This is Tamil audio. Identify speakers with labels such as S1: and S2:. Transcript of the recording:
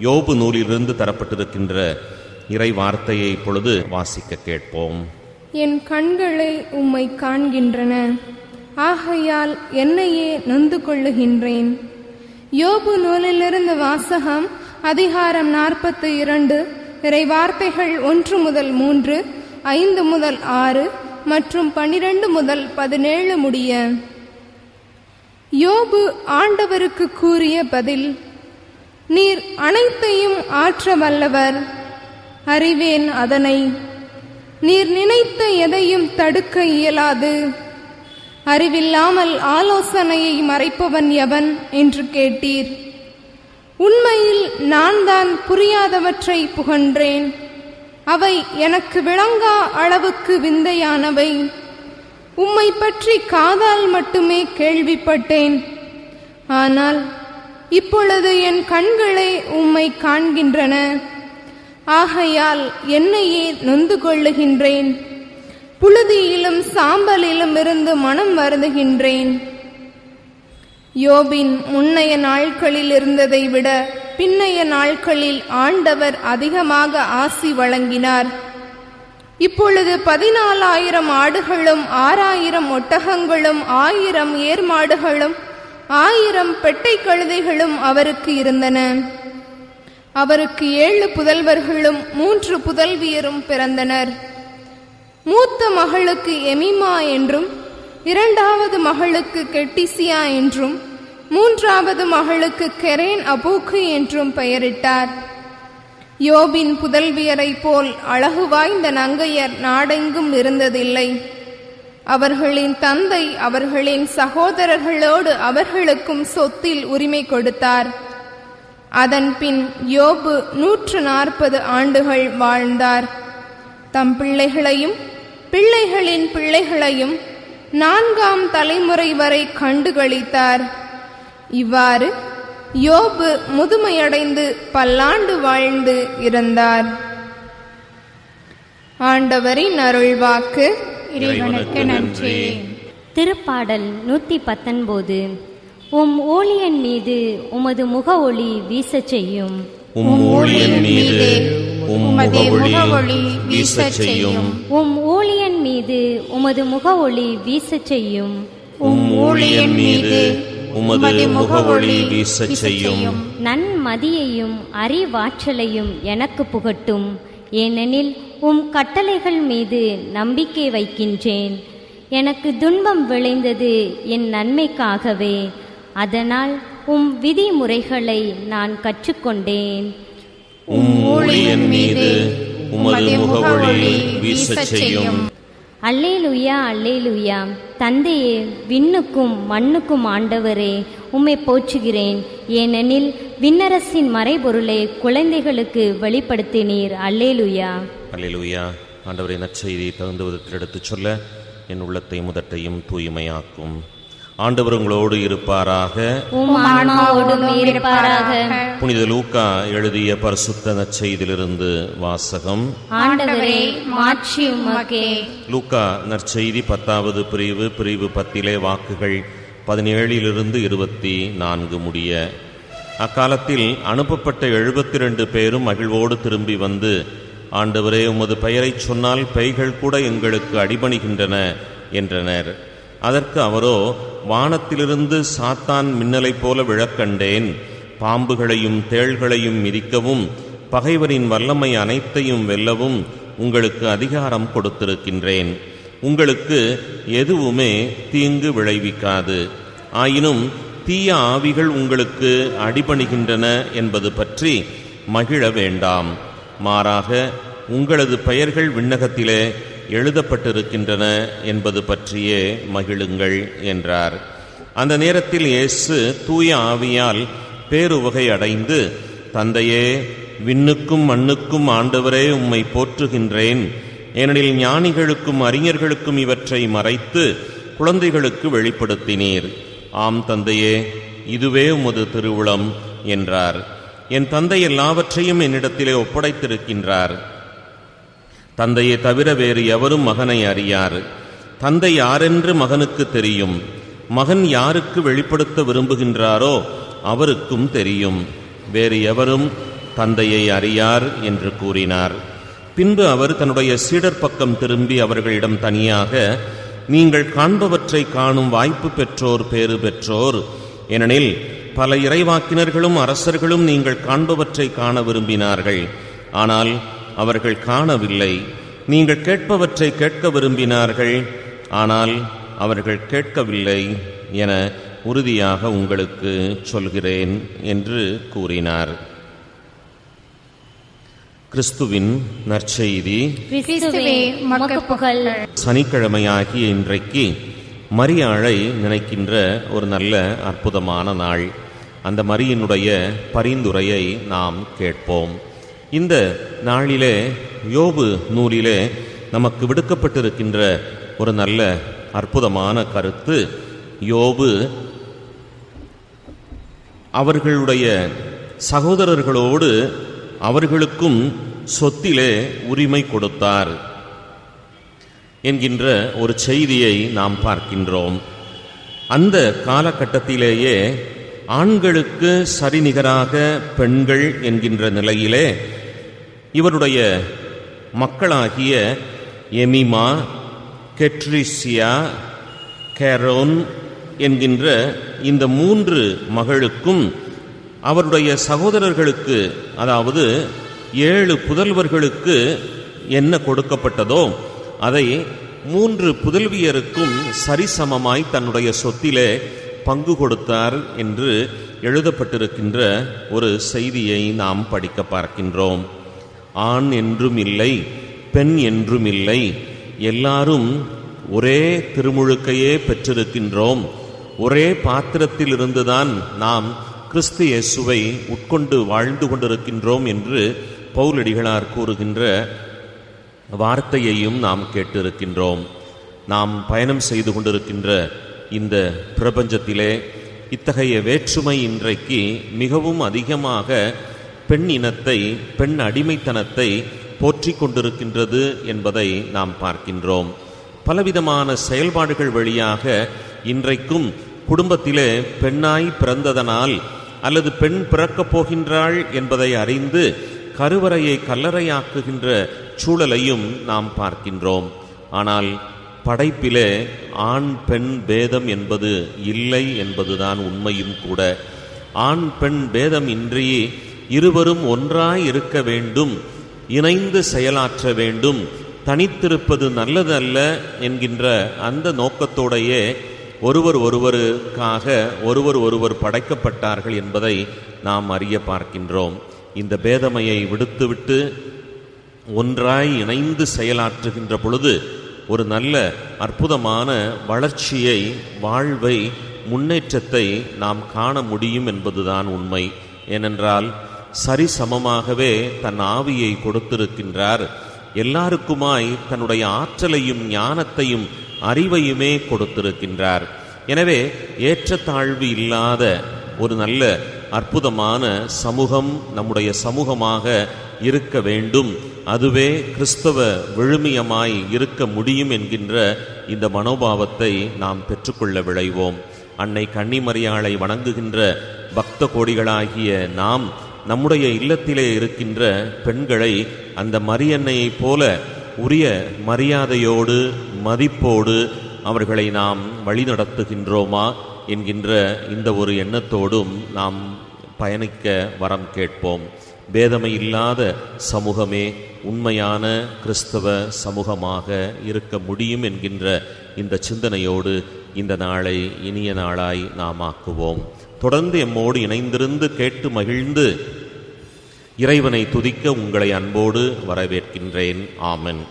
S1: யோபு நூலிலிருந்து தரப்பட்டிருக்கின்ற இறை வார்த்தையை இப்பொழுது வாசிக்க கேட்போம்.
S2: என் கண்களை உம்மை காண்கின்றன. ஆகையால் என்னையே நொந்து கொள்ளுகின்றேன். யோபு நூலிலிருந்து வாசகம் அதிகாரம் நாற்பத்தி இரண்டு இறை வார்த்தைகள் ஒன்று முதல் மூன்று ஐந்து முதல் ஆறு மற்றும் பனிரெண்டு முதல் பதினேழு முடிய. யோபு ஆண்டவருக்கு கூறிய பதில் நீர் அனைத்தையும் ஆற்ற வல்லவர் அறிவேன் அதனை. நீர் நினைத்த எதையும் தடுக்க இயலாது. அறிவில்லாமல் ஆலோசனையை மறைப்பவன் எவன் என்று கேட்டீர். உண்மையில் நான் தான் புரியாதவற்றை புகன்றேன். அவை எனக்கு விளங்கா அளவுக்கு விந்தையானவை. உம்மை பற்றி காதால் மட்டுமே கேள்விப்பட்டேன். ஆனால் இப்பொழுது என் கண்களை உம்மை காண்கின்றன. ஆகையால் என்னையே நொந்து கொள்ளுகின்றேன். புழுதியிலும் சாம்பலிலும் இருந்து மனம் வருந்துகின்றேன். யோபின் முன்னைய நாட்களில் இருந்ததை விட பின்னைய நாட்களில் ஆண்டவர் அதிகமாக ஆசி வழங்கினார். இப்பொழுது பதினாலாயிரம் ஆடுகளும் ஆறாயிரம் ஒட்டகங்களும் ஆயிரம் ஏர்மாடுகளும் ஆயிரம் பெட்டை கழுதைகளும் அவருக்கு இருந்தன. அவருக்கு ஏழு புதல்வர்களும் மூன்று புதல்வியரும் பிறந்தனர். மூத்த மகளுக்கு எமிமா என்றும் இரண்டாவது மகளுக்கு கெட்டிசியா என்றும் மூன்றாவது மகளுக்கு கெரேன் அபூக்கு என்றும் பெயரிட்டார். யோபின் புதல்வியரைப் போல் அழகு வாய்ந்த நங்கையர் நாடெங்கும் இருந்ததில்லை. அவர்களின் தந்தை அவர்களின் சகோதரர்களோடு அவர்களுக்கும் சொத்தில் உரிமை கொடுத்தார். அதன் பின் யோபு நூற்று நாற்பது ஆண்டுகள் வாழ்ந்தார். தம் பிள்ளைகளையும் பிள்ளைகளின் பிள்ளைகளையும் நான்காம் தலைமுறை வரை கண்டுகளித்தார். இவ்வாறு யோபு முதுமையடைந்து பல்லாண்டு வாழ்ந்து இருந்தார். ஆண்டவரின் அருள்வாக்கு.
S1: இறைவனுக்கு நன்றி.
S3: திருப்பாடல் நூற்றி பத்தொன்பது உம் ஊழியன் மீது உமது முக ஒளி வீசச் செய்யும்.
S1: உம் ஊழியன் மீது உம் முகவொளி வீசச் செய்யும்.
S3: உம் ஊழியன் மீது உமது முக ஒளி வீசச் செய்யும்.
S1: உம் ஊழியன் மீது உமது முகவொளி வீசச் செய்யும்.
S3: நன்மதியையும் அறிவாற்றலையும் எனக்கு புகட்டும். ஏனெனில் உம் கட்டளைகள் மீது நம்பிக்கை வைக்கின்றேன். எனக்கு துன்பம் விளைந்தது என் நன்மைக்காகவே. அதனால் உம் விதிமுறைகளை நான் கற்றுக்கொண்டேன்.
S1: உம் ஊழியன் மீது உமது முகவொளி வீசச் செய்யும்.
S3: அல்லேலுயா அல்லேலுயா. தந்தையே விண்ணுக்கும் மண்ணுக்கும் ஆண்டவரே உம்மை போற்றுகிறேன். ஏனெனில் விண்ணரசின் மறைபொருளை குழந்தைகளுக்கு வெளிப்படுத்தினீர். அல்லேலுயா.
S1: அல்லேலூயா. ஆண்டவரை நற்செய்தியை தகுந்த விதத்தில் எடுத்துச் சொல்ல என் உள்ளத்தை முதட்டையும் தூய்மையாக்கும். ஆண்டவர் உங்களோடு இருப்பாராக. புனித லூக்கா எழுதிய பரிசுத்த நற்செய்தியிலிருந்து வாசகம். லூக்கா நற்செய்தி பத்தாவது பிரிவு பிரிவு பத்திலே வாக்குகள் பதினேழிலிருந்து இருபத்தி நான்கு முடிய. அக்காலத்தில் அனுப்பப்பட்ட எழுபத்தி ரெண்டு பேரும் மகிழ்வோடு திரும்பி வந்து ஆண்டவரே உமது பெயரைச் சொன்னால் பெய்கள் கூட எங்களுக்கு அடிபணிகின்றன என்றனர். அதற்கு அவரோ வானத்திலிருந்து சாத்தான் மின்னலைப் போல விழக்கண்டேன் பாம்புகளையும் தேள்களையும் மிதிக்கவும் பகைவரின் வல்லமை அனைத்தையும் வெல்லவும் உங்களுக்கு அதிகாரம் கொடுத்திருக்கின்றேன். உங்களுக்கு எதுவுமே தீங்கு விளைவிக்காது. ஆயினும் தீய ஆவிகள் உங்களுக்கு அடிபணிகின்றன என்பது பற்றி மகிழ வேண்டாம். மாறாக உங்களது பெயர்கள் விண்ணகத்திலே எழுதப்பட்டிருக்கின்றன என்பது பற்றியே மகிழுங்கள் என்றார். அந்த நேரத்தில் இயேசு தூய ஆவியால் பேருவகை அடைந்து தந்தையே விண்ணுக்கும் மண்ணுக்கும் ஆண்டவரே உம்மை போற்றுகின்றேன். ஏனெனில் ஞானிகளுக்கும் அறிஞர்களுக்கும் இவற்றை மறைத்து குழந்தைகளுக்கு வெளிப்படுத்தினீர். ஆம் தந்தையே இதுவே உமது திருவுளம் என்றார். என் தந்தை எல்லாவற்றையும் என்னிடத்திலே ஒப்படைத்திருக்கின்றார். தந்தையை தவிர வேறு எவரும் மகனை அறியார் தந்தை யாரென்று மகனுக்கு தெரியும்? மகன் யாருக்கு வெளிப்படுத்த விரும்புகின்றாரோ அவருக்கும் தெரியும். வேறு எவரும் தந்தையை அறியார் என்று கூறினார். பின்பு அவர் தன்னுடைய சீடர் பக்கம் திரும்பி அவர்களிடம் தனியாக நீங்கள் காண்பவற்றை காணும் வாய்ப்பு பெற்றோர் பேறு பெற்றோர். ஏனெனில் பல இறைவாக்கினர்களும் அரசர்களும் நீங்கள் காண்பவற்றை காண விரும்பினார்கள். ஆனால் அவர்கள் காணவில்லை. நீங்கள் கேட்பவற்றை கேட்க விரும்பினார்கள். ஆனால் அவர்கள் கேட்கவில்லை என உறுதியாக உங்களுக்கு சொல்கிறேன் என்று கூறினார். கிறிஸ்துவின் நற்செய்தி. சனிக்கிழமையாகிய இன்றைக்கு மரியாளை நினைக்கின்ற ஒரு நல்ல அற்புதமான நாள். அந்த மரியினுடைய பரிந்துரையை நாம் கேட்போம். இந்த நாளிலே யோபு நூலிலே நமக்கு விடுக்கப்பட்டிருக்கின்ற ஒரு நல்ல அற்புதமான கருத்து யோபு அவர்களுடைய சகோதரர்களோடு அவர்களுக்கும் சொத்திலே உரிமை கொடுத்தார் என்கின்ற ஒரு செய்தியை நாம் பார்க்கின்றோம். அந்த காலகட்டத்திலேயே ஆண்களுக்கு சரிநிகராக பெண்கள் என்கின்ற நிலையிலே இவருடைய மக்களாகிய எமிமா கெட்ரிசியா கேரோன் என்கின்ற இந்த மூன்று மகளுக்கும் அவருடைய சகோதரர்களுக்கு அதாவது ஏழு புதல்வர்களுக்கு என்ன கொடுக்கப்பட்டதோ அதை மூன்று புதல்வியருக்கும் சரிசமமாய் தன்னுடைய சொத்திலே பங்கு கொடுத்தார் என்று எழுதப்பட்டிருக்கின்ற ஒரு செய்தியை நாம் படிக்க பார்க்கின்றோம். ஆண் என்றும் இல்லை பெண் என்றும் இல்லை. எல்லாரும் ஒரே திருமுழுக்கையே பெற்றிருக்கின்றோம். ஒரே பாத்திரத்திலிருந்துதான் நாம் கிறிஸ்து இயேசுவை உட்கொண்டு வாழ்ந்து கொண்டிருக்கின்றோம் என்று பௌலடிகளார் கூறுகின்ற வார்த்தையையும் நாம் கேட்டிருக்கின்றோம். நாம் பயணம் செய்து கொண்டிருக்கின்ற இந்த பிரபஞ்சத்திலே இத்தகைய வேற்றுமை இன்றைக்கு மிகவும் அதிகமாக பெண் இனத்தை பெண் அடிமைத்தனத்தை போற்றி கொண்டிருக்கின்றது என்பதை நாம் பார்க்கின்றோம். பலவிதமான செயல்பாடுகள் வழியாக இன்றைக்கும் குடும்பத்திலே பெண்ணாய் பிறந்ததனால் அல்லது பெண் பிறக்கப் போகின்றாள் என்பதை அறிந்து கருவறையை கல்லறையாக்குகின்ற சூழலையும் நாம் பார்க்கின்றோம். ஆனால் படைப்பிலே ஆண் பெண் பேதம் என்பது இல்லை என்பதுதான் உண்மையும் கூட. ஆண் பெண் பேதம் இன்றியே இருவரும் ஒன்றாய் இருக்க வேண்டும் இணைந்து செயலாற்ற வேண்டும் தனித்திருப்பது நல்லதல்ல என்கின்ற அந்த நோக்கத்தோடையே ஒருவர் ஒருவருக்காக ஒருவர் ஒருவர் படைக்கப்பட்டார்கள் என்பதை நாம் அறிய பார்க்கின்றோம். இந்த பேதமையை விடுத்துவிட்டு ஒன்றாய் இணைந்து செயலாற்றுகின்ற பொழுது ஒரு நல்ல அற்புதமான வளர்ச்சியை வாழ்வை முன்னேற்றத்தை நாம் காண முடியும் என்பதுதான் உண்மை. ஏனென்றால் சரிசமமாகவே தன் ஆவியை கொடுத்திருக்கின்றார். எல்லாருக்குமாய் தன்னுடைய ஆற்றலையும் ஞானத்தையும் அறிவையுமே கொடுத்திருக்கின்றார். எனவே ஏற்றத்தாழ்வு இல்லாத ஒரு நல்ல அற்புதமான சமூகம் நம்முடைய சமூகமாக இருக்க வேண்டும். அதுவே கிறிஸ்தவ விழுமியமாய் இருக்க முடியும் என்கின்ற இந்த மனோபாவத்தை நாம் பெற்றுக்கொள்ள விளைவோம் அன்னை கன்னிமரியாளை வணங்குகின்ற பக்த கோடிகளாகிய நாம் நம்முடைய இல்லத்திலே இருக்கின்ற பெண்களை அந்த மரியன்னையைப் போல உரிய மரியாதையோடு மதிப்போடு அவர்களை நாம் வழிநடத்துகின்றோமா என்கின்ற இந்த ஒரு எண்ணத்தோடும் நாம் பயணிக்க வரம் கேட்போம். பேதமை இல்லாத சமூகமே உண்மையான கிறிஸ்தவ சமூகமாக இருக்க முடியும் என்கின்ற இந்த சிந்தனையோடு இந்த நாளை இனிய நாளாய் நாம் ஆக்குவோம் தொடர்ந்து எம்மோடு இணைந்திருந்து கேட்டு மகிழ்ந்து இறைவனை துதிக்க உங்களை அன்போடு வரவேற்கின்றேன். ஆமன்.